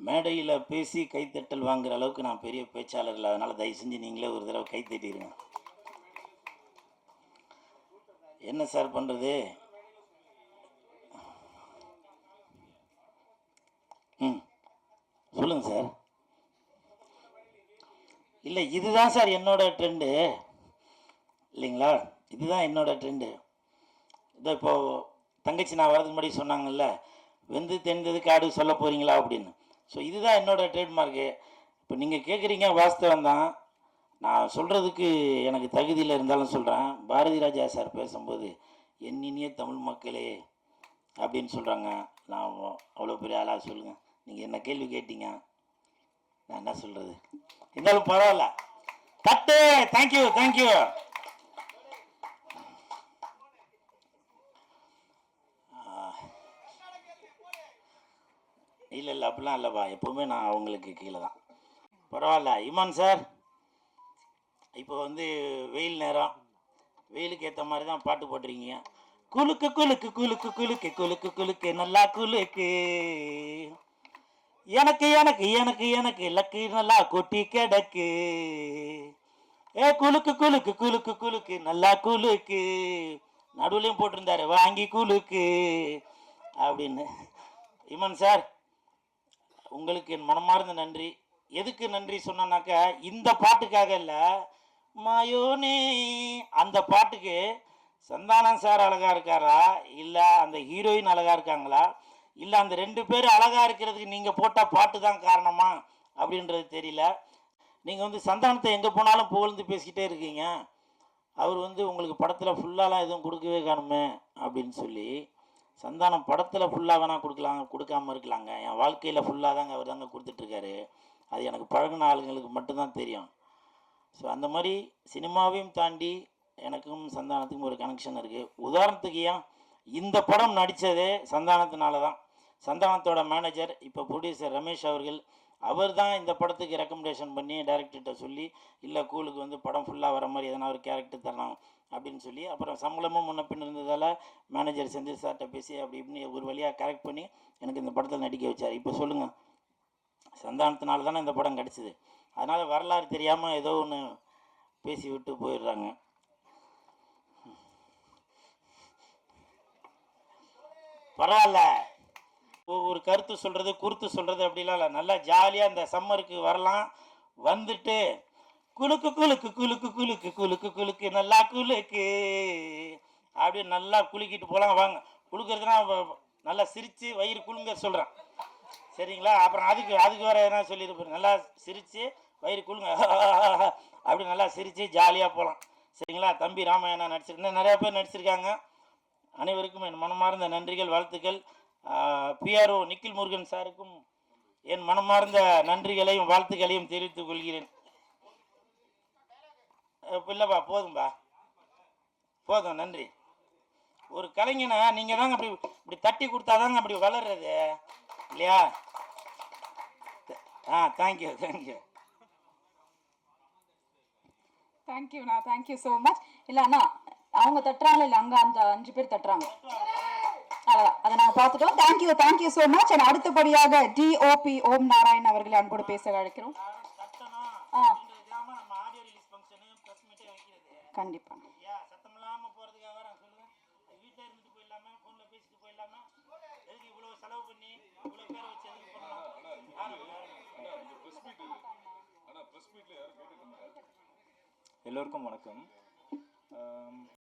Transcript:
மேடையில் பேசி கைத்தட்டல் வாங்குற அளவுக்கு நான் பெரிய பேச்சாளர் அதனால் தயவு செஞ்சு நீங்களே ஒரு தடவை கைத்தட்டிடுங்க என்ன சார் பண்ணுறது ம். சொல்லுங்கள் சார் இல்லை இதுதான் சார் என்னோட ட்ரெண்டு இல்லைங்களா? இதுதான் என்னோட ட்ரெண்டு இதோ இப்போது தங்கச்சி நான் வரதுக்கு முன்னாடி சொன்னாங்கல்ல வெந்து தெரிந்தது காடு சொல்ல போகிறீங்களா அப்படின்னு. ஸோ இதுதான் என்னோடய ட்ரேட்மார்க்கு இப்போ நீங்கள் கேட்குறீங்க வாஸ்தவம் தான். நான் சொல்கிறதுக்கு எனக்கு தகுதியில் இருந்தாலும் சொல்கிறேன் பாரதி ராஜா சார் பேசும்போது என் தமிழ் மக்களே அப்படின்னு சொல்கிறாங்க நான் அவ்வளோ பெரிய ஆளாக சொல்லுங்கள் நீங்கள் என்ன கேள்வி கேட்டீங்க? நான் என்ன சொல்கிறது இருந்தாலும் பரவாயில்ல. தட்டு! தேங்க்யூ தேங்க்யூ இல்லை இல்லை அப்படிலாம் இல்லைப்பா. எப்போவுமே நான் அவங்களுக்கு கீழே தான். பரவாயில்ல. இமான் சார் இப்போ வந்து வெயில் நேரம். வெயிலுக்கு ஏற்ற மாதிரி தான் பாட்டு போட்டிருக்கீங்க. குலுக்கு குலுக்கு குலுக்கு குலுக்கு குலுக்கு குலுக்கு நல்லா குலுக்கு. எனக்கு எனக்கு எனக்கு எனக்கு லக்கு நல்லா கொட்டி கிடக்கு. ஏ குலுக்கு குலுக்கு குலுக்கு குலுக்கு நல்லா குலுக்கு. நடுவுலையும் போட்டிருந்தாரு வாங்கி குலுக்கு. அப்படின்னு. இமன் சார் உங்களுக்கு என் மனமார்ந்த நன்றி. எதுக்கு நன்றி சொன்னேன்னாக்கா இந்த பாட்டுக்காக இல்லை. மாயோனே அந்த பாட்டுக்கு சந்தானம் சார் அழகாக இருக்காரா? இல்லை அந்த ஹீரோயின் அழகாக இருக்காங்களா? இல்லை அந்த ரெண்டு பேர் அழகா இருக்கிறதுக்கு நீங்கள் போட்டால் பாட்டு தான் காரணமா? அப்படின்றது தெரியல. நீங்கள் வந்து சந்தானத்தை எங்கே போனாலும் புகழ்ந்து பேசிக்கிட்டே இருக்கீங்க. அவர் வந்து உங்களுக்கு படத்தில் ஃபுல்லாலாம் எதுவும் கொடுக்கவே காணுமே அப்படின்னு சொல்லி சந்தானம் படத்தில் ஃபுல்லாக வேணால் கொடுக்கலாம் கொடுக்காம இருக்கலாங்க. என் வாழ்க்கையில் ஃபுல்லாக தாங்க அவர் தாங்க கொடுத்துட்ருக்காரு அது எனக்கு பழகின ஆளுங்களுக்கு மட்டும்தான் தெரியும். ஸோ அந்த மாதிரி சினிமாவையும் தாண்டி எனக்கும் சந்தானத்துக்கும் ஒரு கனெக்ஷன் இருக்குது உதாரணத்துக்கு ஏன் இந்த படம் நடித்ததே சந்தானத்தினால தான் சந்தானத்தோட மேனேஜர் இப்போ ப்ரொடியூசர் ரமேஷ் அவர்கள் அவர் தான் இந்த படத்துக்கு ரெக்கமெண்டேஷன் பண்ணி டேரக்டர்கிட்ட சொல்லி இல்லை கூலுக்கு வந்து படம் ஃபுல்லாக வர மாதிரி எதனா ஒரு கேரக்டர் தரலாம் அப்படின்னு சொல்லி அப்புறம் சம்பளமும் முன்ன பின் இருந்ததால் மேனேஜர் செந்தில் சார்கிட்ட பேசி அப்படி இப்படின்னு ஒரு வழியாக கரெக்ட் பண்ணி எனக்கு இந்த படத்தில் நடிக்க வச்சார். இப்போ சொல்லுங்கள் சந்தானத்தினால தானே இந்த படம் கிடச்சிது. அதனால் வரலாறு தெரியாமல் ஏதோ ஒன்று பேசி விட்டு போயிடுறாங்க. பரவாயில்ல. ஒரு கருத்து சொல்கிறது குருத்து சொல்கிறது அப்படிலாம் இல்லை. நல்லா ஜாலியாக இந்த சம்மருக்கு வரலாம். வந்துட்டு குலுக்கு குலுக்கு குலுக்கு குலுக்கு குலுக்கு குலுக்கு நல்லா குலுக்கு அப்படியே நல்லா குலுக்கிட்டு போகலாம் வாங்க. குலுக்கிறதுனா நல்லா சிரித்து வயிறு குலுங்க சொல்கிறேன் சரிங்களா? அப்புறம் அதுக்கு அதுக்கு வேறு எதனா சொல்லியிருப்பேன் நல்லா சிரித்து வயிறு குலுங்க. அப்படி நல்லா சிரித்து ஜாலியாக போகலாம் சரிங்களா? தம்பி ராமாயணா நடிச்சிருக்கேன் நிறையா பேர் நடிச்சிருக்காங்க. அனைவருக்கும் என் மனமார்ந்த நன்றிகள் வாழ்த்துக்கள். பிஆர்ஓ நிக்கில் முருகன் சாருக்கும் என் மனமார்ந்த நன்றிகளையும் வாழ்த்துக்களையும் தெரிவித்துக் கொள்கிறேன். இல்லைப்பா போதும்பா. போதும் நன்றி. ஒரு கலைஞனை நீங்கள் தாங்க அப்படி இப்படி தட்டி கொடுத்தாதாங்க அப்படி வளர்றது. இல்லையா? ஆ தேங்க்யூ தேங்க்யூ தேங்க்யூண்ணா தேங்க்யூ ஸோ மச் இல்லை அண்ணா அவங்க தட்டுறாங்க இல்லை அங்கே அந்த அஞ்சு பேர் தட்டுறாங்க? அவ்வளோதான் அதை நாங்கள் பார்த்துட்டோம். Thank you thank you so much and அடுத்தபடியாக டிஓபி ஓம் நாராயண் அவர்களை அன்போடு பேச அழைக்கிறோம். ஆ. ஆரம்பிங்க. எல்லோருக்கும் வணக்கம்.